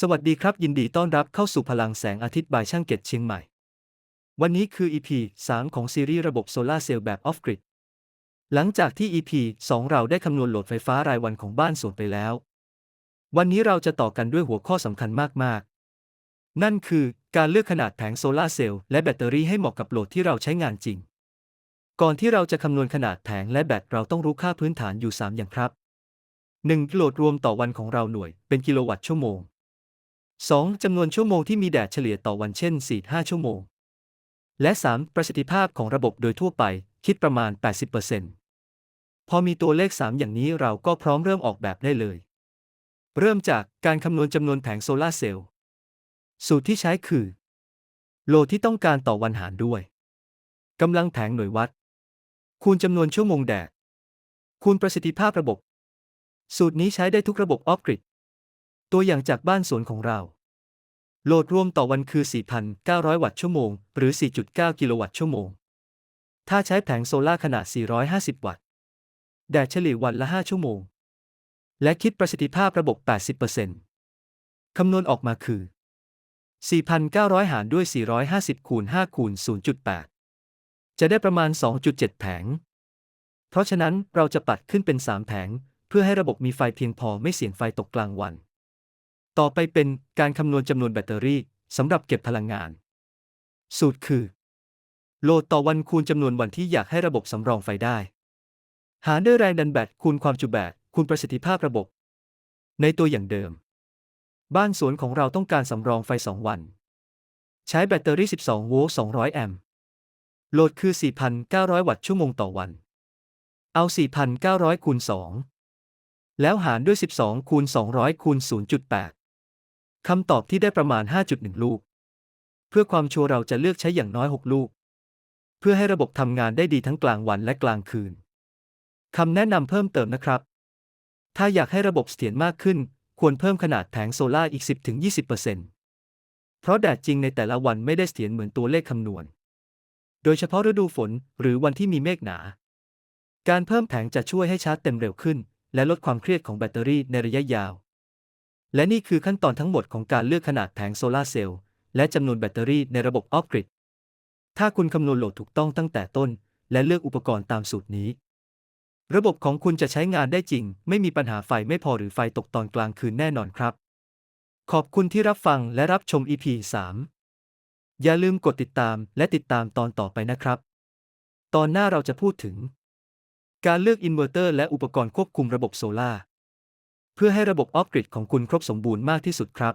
สวัสดีครับ ยินดีต้อนรับเข้าสู่พลังแสงอาทิตย์บายช่างเก็ตเชียงใหม่ วันนี้คือ EP 3 ของซีรีส์ระบบโซลาร์เซลล์แบบออฟกริดหลังจากที่ EP 2 เราได้คำนวณโหลดไฟฟ้ารายวันของบ้านส่วนไปแล้ว วันนี้เราจะต่อกันด้วยหัวข้อสำคัญมาก ๆ นั่นคือการเลือกขนาดแผงโซลาร์เซลล์และแบตเตอรี่ให้เหมาะกับโหลดที่เราใช้งานจริง ก่อนที่เราจะคำนวณขนาดแผงและแบตเราต้องรู้ค่าพื้นฐานอยู่ 3 อย่างครับ 1. โหลดรวมต่อวันของเราหน่วยเป็นกิโลวัตต์ชั่วโมง 2. จำนวนชั่วโมงที่มีแดดเฉลี่ยต่อวันเช่น 4-5 ชั่วโมง และ 3. ประสิทธิภาพของระบบโดยทั่วไปคิดประมาณ 80%พอมีตัวเลข 3 อย่างนี้เราก็พร้อมเริ่มออกแบบได้เลย เริ่มจากการคำนวณจำนวนแผงโซลาร์เซลล์ สูตรที่ใช้คือโหลดที่ต้องการต่อวันหารด้วยกำลังแผงหน่วยวัด คูณจำนวนชั่วโมงแดด คูณประสิทธิภาพระบบ สูตรนี้ใช้ได้ทุกระบบออฟกริดตัวอย่างจากบ้านสวนของเรา โหลดรวมต่อวันคือ 4,900 วัตต์ชั่วโมง หรือ 4.9 กิโลวัตต์ชั่วโมง ถ้าใช้แผงโซลาขนาด 450 วัตต์ แดดเฉลี่ยวันละ 5 ชั่วโมง และคิดประสิทธิภาพระบบ 80%คำนวณออกมาคือ 4,900 หารด้วย 450 คูณ 5 คูณ 0.8 จะได้ประมาณ 2.7 แผง เพราะฉะนั้นเราจะปัดขึ้นเป็น 3 แผง เพื่อให้ระบบมีไฟเพียงพอไม่เสี่ยงไฟตกกลางวัน ต่อไปเป็นการคำนวณจำนวนแบตเตอรี่สำหรับเก็บพลังงาน สูตรคือ โหลดต่อวันคูณจำนวนวันที่อยากให้ระบบสำรองไฟได้ หารด้วยแรงดันแบตคูณความจุแบตคูณประสิทธิภาพระบบ ในตัวอย่างเดิม บ้านสวนของเราต้องการสำรองไฟ 2 วัน ใช้แบตเตอรี่ 12 โวลต์ 200 แอมป์ โหลดคือ 4,900 วัตต์ชั่วโมงต่อวัน เอา 4,900คูณ2แล้วหารด้วย 12 คูณ 200 คูณ 0.8 คำตอบที่ได้ประมาณ 5.1 ลูก เพื่อความชัวร์เราจะเลือกใช้อย่างน้อย 6 ลูก เพื่อให้ระบบทำงานได้ดีทั้งกลางวันและกลางคืนคำแนะนำเพิ่มเติมนะครับ ถ้าอยากให้ระบบเสถียรมากขึ้น ควรเพิ่มขนาดแผงโซลาร์อีก 10-20%เพราะแดดจริงในแต่ละวันไม่ได้เสถียรเหมือนตัวเลขคำนวณ โดยเฉพาะฤดูฝนหรือวันที่มีเมฆหนา การเพิ่มแผงจะช่วยให้ชาร์จเต็มเร็วขึ้น และลดความเครียดของแบตเตอรี่ในระยะยาว และนี่คือขั้นตอนทั้งหมดของการเลือกขนาดแผงโซลาร์เซลล์และจำนวนแบตเตอรี่ในระบบออฟกริด ถ้าคุณคำนวณโหลดถูกต้องตั้งแต่ต้น และเลือกอุปกรณ์ตามสูตรนี้ ระบบของคุณจะใช้งานได้จริง ไม่มีปัญหาไฟไม่พอหรือไฟตกตอนกลางคืนแน่นอนครับ ขอบคุณที่รับฟังและรับชม EP 3 อย่าลืมกดติดตามและติดตามตอนต่อไปนะครับ ตอนหน้าเราจะพูดถึง การเลือกอินเวอร์เตอร์และอุปกรณ์ควบคุมระบบโซลาร์ เพื่อให้ระบบออฟกริดของคุณครบสมบูรณ์มากที่สุดครับ